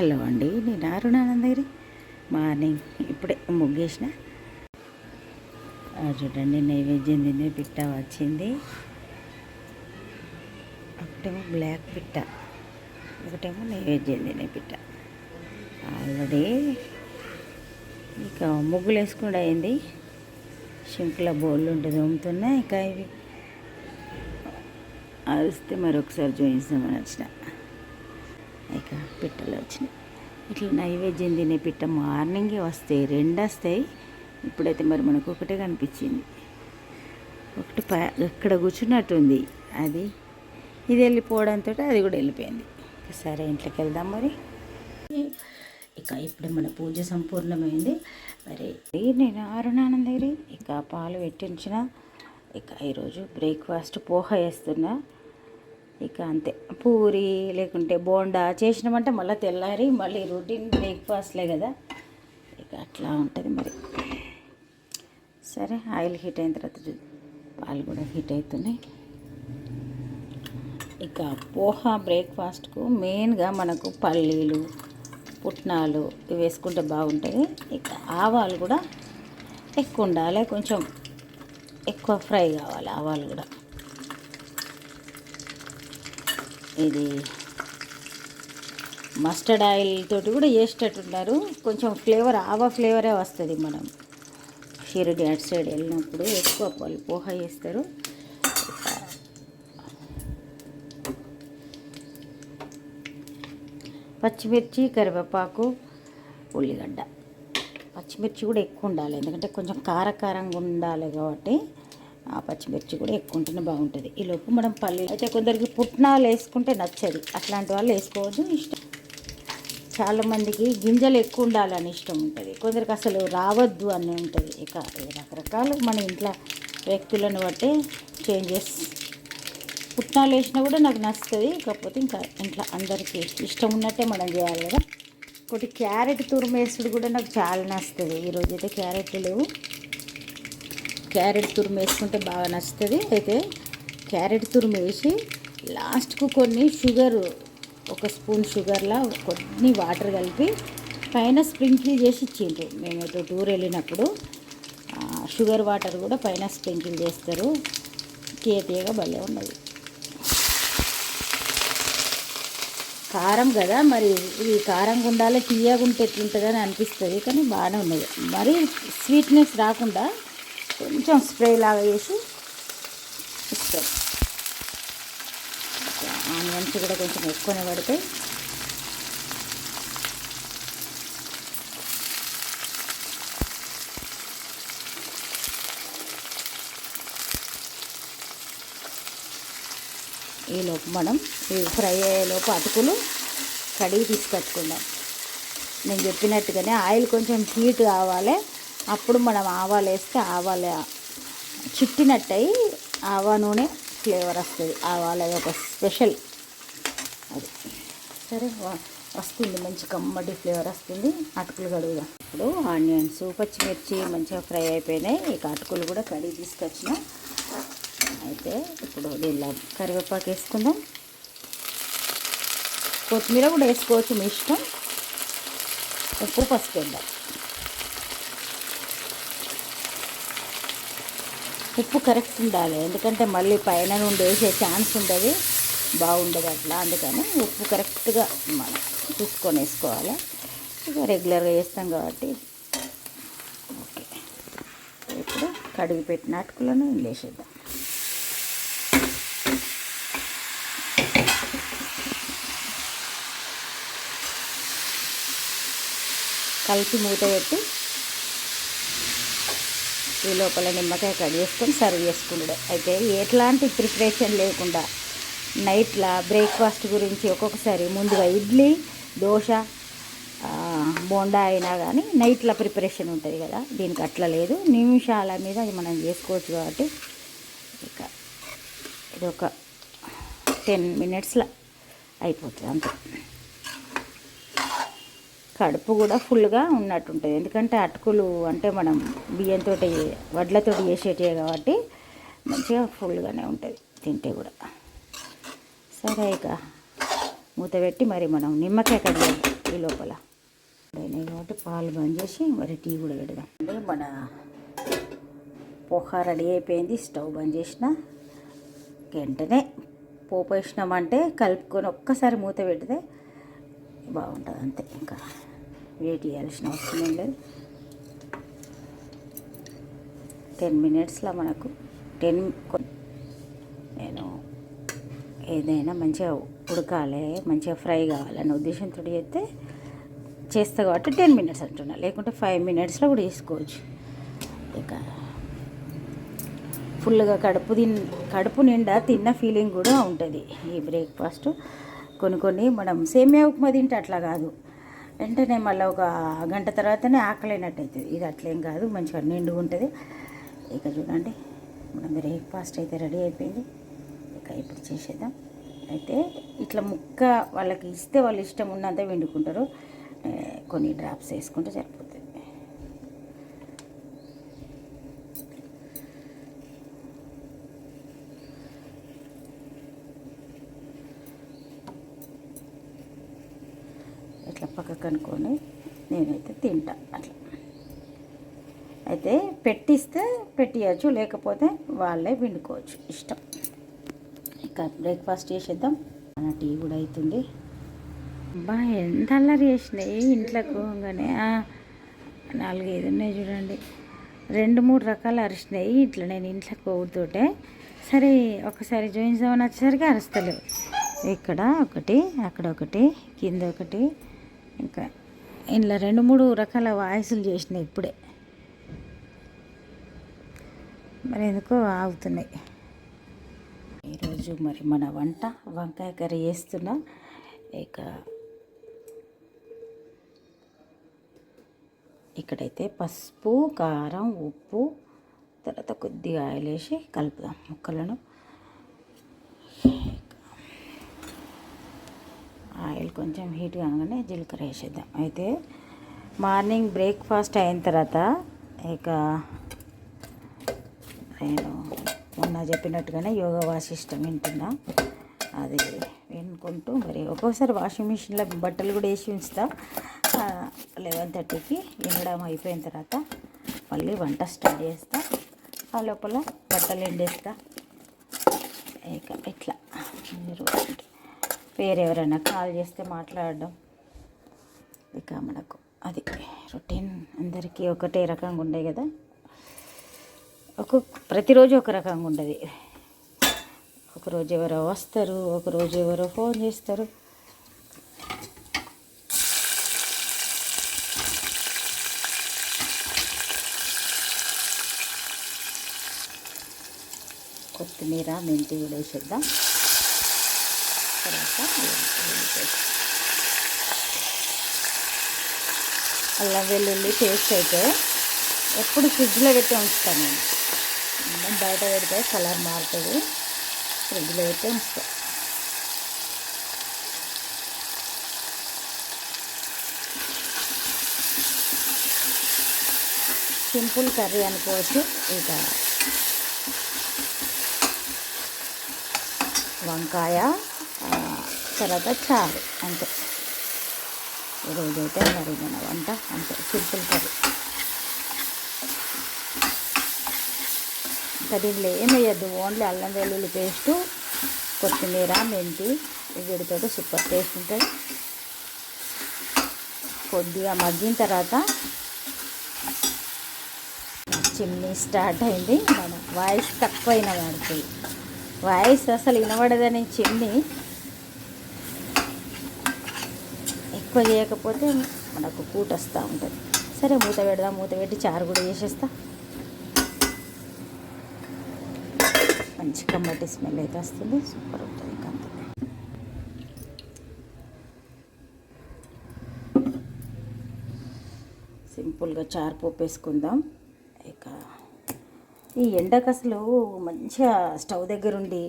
Hello అండి నేను అరుణానందగిరి morning ఇప్పుడే ముగ్గేసిన. చూడండి నైవేద్యం తినే పిట్ట వచ్చింది. ఒకటేమో బ్లాక్ పిట్ట ఒకటేమో నైవేద్యం తినే పిట్ట. ఆల్రెడీ ఇక ముగ్గులు వేసుకుండా అయింది. షింకుల బోళ్ళు ఉంటుంది తోముతున్నా ఇక ఇవి. అరిస్తే మరొకసారి చూపిస్తామని వచ్చిన. పిట్టలు వచ్చినాయి. ఇట్లా నైవేద్యం తినే పిట్ట మార్నింగే వస్తాయి రెండు వస్తాయి. ఇప్పుడైతే మరి మనకు ఒకటే కనిపించింది. ఒకటి ప ఇక్కడ కూర్చున్నట్టుంది అది ఇది వెళ్ళిపోవడంతో అది కూడా వెళ్ళిపోయింది. సరే ఇంట్లోకి వెళ్దాం మరి. ఇక ఇప్పుడు మన పూజ సంపూర్ణమైంది. మరి నేను అరుణానందగిరి ఇక పాలు పెట్టించిన. ఇక ఈరోజు బ్రేక్ఫాస్ట్ పోహ వేస్తున్నా ఇక అంతే. పూరి లేకుంటే బోండా చేసినామంటే మళ్ళీ తెల్లారి మళ్ళీ రొటీన్ బ్రేక్ఫాస్ట్లే కదా. ఇక అట్లా ఉంటుంది మరి. సరే ఆయిల్ హీట్ అయిన తర్వాత పాలు కూడా హీట్ అవుతున్నాయి ఇక పోహా బ్రేక్ఫాస్ట్కు మెయిన్గా మనకు పల్లీలు పుట్నాలు ఇవి వేసుకుంటే బాగుంటుంది. ఇక ఆవాలు కూడా ఎక్కువ ఉండాలి. కొంచెం ఎక్కువ ఫ్రై కావాలి ఆవాలు కూడా. ఇది మస్టర్డ్ ఆయిల్ తోటి కూడా చేసేటట్టున్నారు. కొంచెం ఫ్లేవర్ ఆవా ఫ్లేవరే వస్తుంది మనం. షిరిడి అటు సైడ్ వెళ్ళినప్పుడు ఎక్కువ వాళ్ళు పోహ చేస్తారు. పచ్చిమిర్చి కరివేపాకు ఉల్లిగడ్డ. పచ్చిమిర్చి కూడా ఎక్కువ ఉండాలి. ఎందుకంటే కొంచెం కారకారంగా ఉండాలి కాబట్టి ఆ పచ్చిమిర్చి కూడా ఎక్కువ ఉంటేనే బాగుంటుంది. ఈ లోపు మనం పల్లి అయితే కొందరికి పుట్నాలు వేసుకుంటే నచ్చదు. అట్లాంటి వాళ్ళు వేసుకోవద్దు ఇష్టం. చాలామందికి గింజలు ఎక్కువ ఉండాలని ఇష్టం ఉంటుంది. కొందరికి అసలు రావద్దు అని ఉంటుంది. ఇక రకరకాలు మన ఇంట్లో వ్యక్తులను బట్టి చేంజెస్ పుట్నాలు వేసినా కూడా నాకు నచ్చుతుంది కాకపోతే ఇంకా ఇంట్లో అందరికీ ఇష్టం ఉన్నట్టే మనం చేయాలి కదా. ఒకటి క్యారెట్ తురుమేసుడు కూడా నాకు చాలా నచ్చుతుంది ఈరోజు అయితే క్యారెట్ లేవు. క్యారెట్ తురుము వేసుకుంటే బాగా నచ్చుతుంది. అయితే క్యారెట్ తురుము వేసి లాస్ట్కు కొన్ని షుగర్ ఒక స్పూన్ షుగర్లా కొన్ని వాటర్ కలిపి పైన స్ప్రింకిల్ చేసి ఇచ్చిండ్రు. మేము ఇటు టూర్ వెళ్ళినప్పుడు షుగర్ వాటర్ కూడా పైన స్ప్రింకిల్ చేస్తారు. తీయగా భలే ఉన్నది. కారం కదా మరి ఇది కారంగా ఉండాలి తీయగా ఉంటే ఎట్లుంటుందని అనిపిస్తుంది కానీ బాగానే ఉన్నది. మరి స్వీట్నెస్ రాకుండా కొంచెం స్ప్రే లాగా చేసి ఇస్తాం. ఆనియన్స్ కూడా కొంచెం ఎక్కువనే పడతాయి ఈ లోపు మనం ఈ ఫ్రై అయ్యేలోపు అటుకులు కడిగి తీసుకొచ్చుకుందాం. నేను చెప్పినట్టుగానే ఆయిల్ కొంచెం హీట్ కావాలి. అప్పుడు మనం ఆవాలు వేస్తే ఆవాలు చుట్టినట్టు ఆవా నూనె ఫ్లేవర్ వస్తుంది. ఆవాలు అది ఒక స్పెషల్. అది. సరే వస్తుంది. మంచి కమ్మటి ఫ్లేవర్ వస్తుంది. అటుకులు కడుగుదాం. ఇప్పుడు ఆనియన్స్ పచ్చిమిర్చి మంచిగా ఫ్రై అయిపోయినాయి. ఇక అటుకులు కూడా కడిగి తీసుకొచ్చిన. అయితే ఇప్పుడు దీనిలో కరివేపాకు వేసుకుందాం. కొత్తిమీర కూడా వేసుకోవచ్చు మీ ఇష్టం. ఉప్పు పసుపు వేద్దాం. ఉప్పు కరెక్ట్ ఉండాలి. ఎందుకంటే మళ్ళీ పైన నుండి వేసే ఛాన్స్ ఉంటుంది బాగుండదు అట్లా. అందుకని ఉప్పు కరెక్ట్గా మనం చూసుకొని వేసుకోవాలి. ఇక రెగ్యులర్గా వేస్తాం కాబట్టి. ఓకే. ఇప్పుడు కడిగి పెట్టిన అటుకులను వేసేద్దాం కలిపి మూత పెట్టి ఈ లోపల నిమ్మకాయ కట్ చేసుకొని సర్వ్ చేసుకుంటాడు. అయితే ఎట్లాంటి ప్రిపరేషన్ లేకుండా నైట్లా బ్రేక్ఫాస్ట్ గురించి ఒక్కొక్కసారి ముందుగా ఇడ్లీ దోశ బోండా అయినా కానీ నైట్లా ప్రిపరేషన్ ఉంటుంది కదా దీనికి అట్లా లేదు. నిమిషాల మీద అది మనం చేసుకోవచ్చు కాబట్టి ఇక ఇది ఒక టెన్ మినిట్స్లో అయిపోతుంది అంతే. కడుపు కూడా ఫుల్గా ఉన్నట్టుంటుంది. ఎందుకంటే అటుకులు అంటే మనం బియ్యంతో వడ్లతో చేసేటివి కాబట్టి మంచిగా ఫుల్గానే ఉంటుంది తింటే కూడా. సరే ఇక మూత పెట్టి మరి మనం నిమ్మకాయ కడిగి ఈ లోపల. అయినాయి కాబట్టి పాలు బంద్ చేసి మరి టీ కూడా పెడదాం. మన పొహ రెడీ అయిపోయింది. స్టవ్ బంద్ చేసిన వెంటనే పోపు వేసినామంటే కలుపుకొని ఒక్కసారి మూత పెడితే బాగుంటుంది అంతే ఇంకా. వెయిట్ చేయాల్సిన అవసరం ఏం లేదు టెన్ మినిట్స్లో మనకు. టెన్ నేను ఏదైనా మంచిగా ఉడకాలి మంచిగా ఫ్రై కావాలనే ఉద్దేశంతో చేస్తే చేస్తా కాబట్టి టెన్ మినిట్స్ అంటున్నా. లేకుంటే ఫైవ్ మినిట్స్లో కూడా వేసుకోవచ్చు ఇక ఫుల్గా కడుపు తిన్ కడుపు నిండా తిన్న ఫీలింగ్ కూడా ఉంటుంది. ఈ బ్రేక్ఫాస్ట్ కొన్ని కొన్ని మనం సేమియా ఉప్మా తింటే అట్లా కాదు. వెంటనే మళ్ళీ ఒక గంట తర్వాతనే ఆకలినట్టు అవుతుంది ఇది అట్లేం కాదు మంచిగా నిండుగా ఉంటుంది. ఇక చూడండి మనం బ్రేక్ఫాస్ట్ అయితే రెడీ అయిపోయింది ఇక ఇప్పుడు చేసేద్దాం. అయితే ఇట్లా ముక్క వాళ్ళకి ఇస్తే వాళ్ళు ఇష్టం ఉన్నంత వండుకుంటారు కొన్ని డ్రాప్స్ వేసుకుంటే సరిపోతుంది ఇట్లా పక్కకు అనుకొని. నేనైతే తింటా అట్లా. అయితే పెట్టిస్తే పెట్టియచ్చు లేకపోతే వాళ్ళే వండుకోవచ్చు ఇష్టం. ఇక బ్రేక్ఫాస్ట్ చేసేద్దాం. మన టీ కూడా అవుతుంది బా ఎంత అల్లరి చేసినాయి ఇంట్లోకి పోగానే నాలుగైదు ఉన్నాయి చూడండి. రెండు మూడు రకాలు అరిచినాయి ఇట్లా. నేను ఇంట్లోకి పోతుంటే సరే ఒకసారి జాయిన్స్ అవ్వని వచ్చేసరికి అరుస్తలేవు. ఇక్కడ ఒకటి అక్కడ ఒకటి కింద ఒకటి ఇంకా ఇంట్లో రెండు మూడు రకాల వాయిస్లు చేసినాయి ఇప్పుడే. మరి ఎందుకో ఆగుతున్నాయి. ఈరోజు మరి మన వంట వంకాయ కర్రీ వేస్తున్నా ఇక ఇక్కడైతే పసుపు కారం ఉప్పు తర్వాత కొద్దిగా ఆయిల్ వేసి కలుపుదాం ముక్కలను. ఆయిల్ కొంచెం హీట్ కాగానే జీలకర్ర వేసేద్దాం. అయితే మార్నింగ్ బ్రేక్ఫాస్ట్ అయిన తర్వాత ఇక నేను మొన్న చెప్పినట్టుగానే యోగా వాసిష్టం వింటున్నా. అది వినుకుంటూ మరి ఒక్కోసారి వాషింగ్ మిషన్లో బట్టలు కూడా వేసి ఉంచుతా. లెవెన్ థర్టీకి ఎండడం అయిపోయిన తర్వాత మళ్ళీ వంట స్టార్ట్ చేస్తా. ఆ లోపల బట్టలు ఎండేస్తా. ఇక ఇట్లా. మీరు వేరే ఎవరైనా కాల్ చేస్తే మాట్లాడడం. ఇక మనకు అది రొటీన్ అందరికీ ఒకటే రకంగా ఉండే కదా. ఒక్కొక్క ప్రతిరోజు ఒక రకంగా ఉండదు. ఒకరోజు ఎవరో వస్తారు ఒకరోజు ఎవరో ఫోన్ చేస్తారు. కొత్తిమీర మెంతి కూడా వేసేద్దాం. తర్వాత అల్లం వెల్లుల్లి పేస్ట్ అయితే ఎప్పుడు ఫ్రిడ్జ్లో పెట్టి ఉంచుతాను నేను. బయట పెడితే కలర్ మారుతుంది. ఫ్రిడ్జ్లో పెట్టి ఉంచుతా. సింపుల్ కర్రీ అనుకోవచ్చు ఇక. వంకాయ తర్వాత చారు అంతే. ఈరోజైతే మరి మన వంట అంతే. Simple curry. ఇంకా దీంట్లో ఏం వేయద్దు ఓన్లీ అల్లం వెల్లుల్లి పేస్టు కొత్తిమీర మెంతి వీటితో సూపర్ టేస్ట్ ఉంటుంది. కొద్దిగా మగ్గిన తర్వాత చిమ్నీ స్టార్ట్ అయింది. మన వాయిస్ తక్కువైన వాడికి. వాయిస్ అసలు వినబడదని చిమ్నీ ఎక్కువ చేయకపోతే మనకు కూట వస్తూ ఉంటుంది. సరే మూత పెడదాం మూత పెట్టి చారు కూడా చేసేస్తా. మంచి కమ్మటి స్మెల్ అయితే వస్తుంది. సూపర్ ఉంటుంది ఇంకా సింపుల్గా చారు పోపు వేసుకుందాం ఇక ఈ ఎండకు అసలు మంచిగా స్టవ్ దగ్గర ఉండి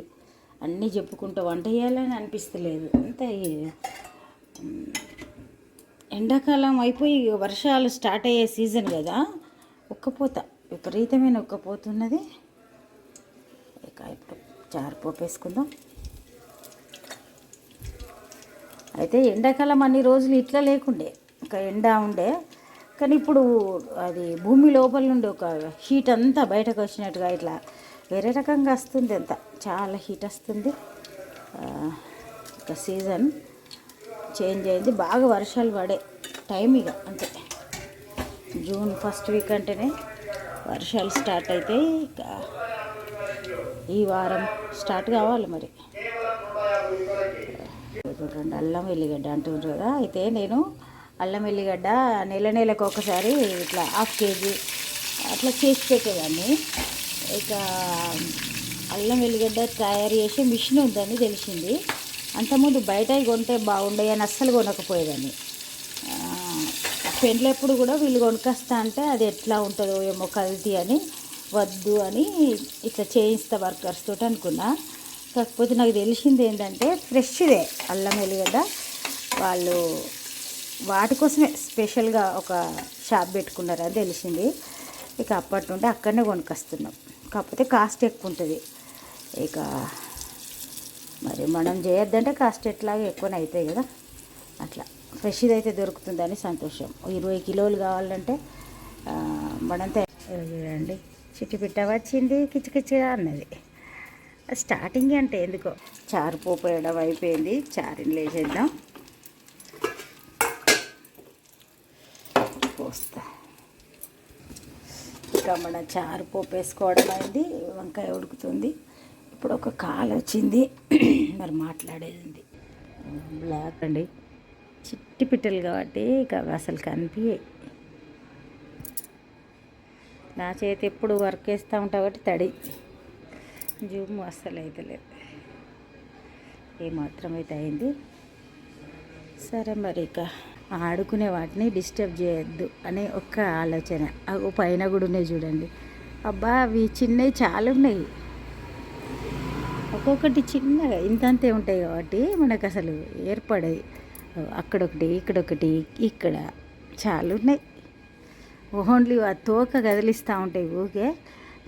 అన్నీ చెప్పుకుంటూ వంట చేయాలని అనిపిస్తలేదు. అంతే ఎండాకాలం అయిపోయి వర్షాలు స్టార్ట్ అయ్యే సీజన్ కదా. ఉక్కపోత విపరీతమైన ఉక్కపోత ఉన్నది. ఇక ఇప్పుడు చారు పోపు వేసుకుందాం అయితే ఎండాకాలం అన్ని రోజులు ఇట్లా లేకుండే ఒక ఎండ ఉండే. కానీ ఇప్పుడు అది భూమి లోపల నుండి ఒక హీట్ అంతా బయటకు వచ్చినట్టుగా ఇట్లా వేరే రకంగా వస్తుంది అంత. చాలా హీట్ వస్తుంది. ఒక సీజన్. చేంజ్ అయింది. బాగా వర్షాలు పడే టైం ఇక అంతే. జూన్ ఫస్ట్ వీక్ అంటేనే వర్షాలు స్టార్ట్ అయితే ఇక ఈ వారం స్టార్ట్ కావాలి మరి. చూడండి అల్లం వెల్లిగడ్డ అంటున్నారు కదా. అయితే నేను అల్లం వెల్లిగడ్డ నెల నెలకు ఒకసారి ఇట్లా హాఫ్ కేజీ అట్లా చేసి పెట్టేదాన్ని. ఇక అల్లం వెల్లిగడ్డ తయారు చేసే మిషన్ ఉందని తెలిసింది. అంతకుముందు బయట కొంటే బాగుండయి అని అస్సలు కొనకపోయేదాన్ని. ఆ, పెండ్లప్పుడు కూడా వీళ్ళు కొనుకొస్తా అంటే అది ఎట్లా ఉంటుందో ఏమో కల్తీ అని వద్దు అని ఇట్లా చేయిస్తా వర్కర్స్ తోటి అనుకున్నా. కాకపోతే నాకు తెలిసింది ఏంటంటే ఫ్రెష్దే అల్లం ఎల్లిగడ్డ. వాళ్ళు వాటి కోసమే స్పెషల్గా ఒక షాప్ పెట్టుకున్నారని తెలిసింది. ఇక అప్పటి నుండి అక్కడనే కొనుకొస్తున్నాం. కాకపోతే కాస్ట్ ఎక్కువ ఉంటుంది. ఇక మరి మనం చేయొద్దంటే కాస్ట్ ఎట్లాగో ఎక్కువనే అవుతాయి కదా. అట్లా. ఫ్రెష్ది అయితే దొరుకుతుందని సంతోషం. ఇరవై కిలోలు కావాలంటే ఆ, చూడండి చిట్టి పిట్ట వచ్చింది కిచకిచగా అన్నది. స్టార్టింగ్ అంటే ఎందుకో. చారు పోపు అయిపోయింది చారుని లేచేద్దాం పోస్తా. ఇంకా మన చారు పోపు వేసుకోవడం అయింది వంకాయ ఉడుకుతుంది. అప్పుడు ఒక కాల్ వచ్చింది. మరి మాట్లాడేది. బ్లాక్ అండి. చిట్టి పిట్టలు కాబట్టి ఇక అవి అసలు కనిపించాయి నా చేతి ఎప్పుడు వర్క్ వేస్తూ ఉంటా కాబట్టి తడి. జూమ్ అస్సలు అయితే లేదు. ఏమాత్రం అయితే అయింది. సరే మరి ఇక ఆడుకునే వాటిని డిస్టర్బ్ చేయొద్దు అనే ఒక్క ఆలోచన. పైన కూడా ఉన్నాయి చూడండి. అబ్బా అవి చిన్నవి చాలా ఉన్నాయి. ఒక్కొక్కటి చిన్నగా ఇంతంతే ఉంటాయి కాబట్టి మనకు అసలు ఏర్పడాయి. అక్కడొకటి ఇక్కడొకటి ఇక్కడ చాలా ఉన్నాయి. ఓన్లీ ఆ తోక కదిలిస్తూ ఉంటాయి ఊకే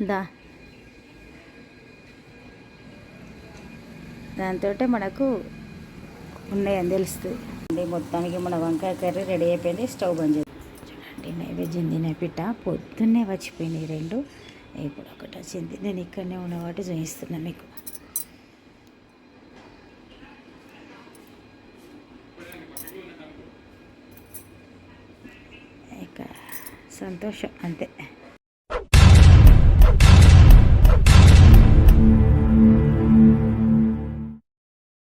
దా దాంతో మనకు ఉన్నాయని తెలుస్తుంది. అండి మొత్తానికి మన వంకాయ కర్రీ రెడీ అయిపోయింది. స్టవ్ బంద్ చేద్దాం. చూడండి నైవేద్యం తినే పిట్ట. పొద్దున్నే వచ్చిపోయినాయి రెండు. ఇప్పుడు ఒకటి వచ్చింది. నేను ఇక్కడనే ఉన్నవాటి చూపిస్తున్నాను మీకు ఇక సంతోషం అంతే.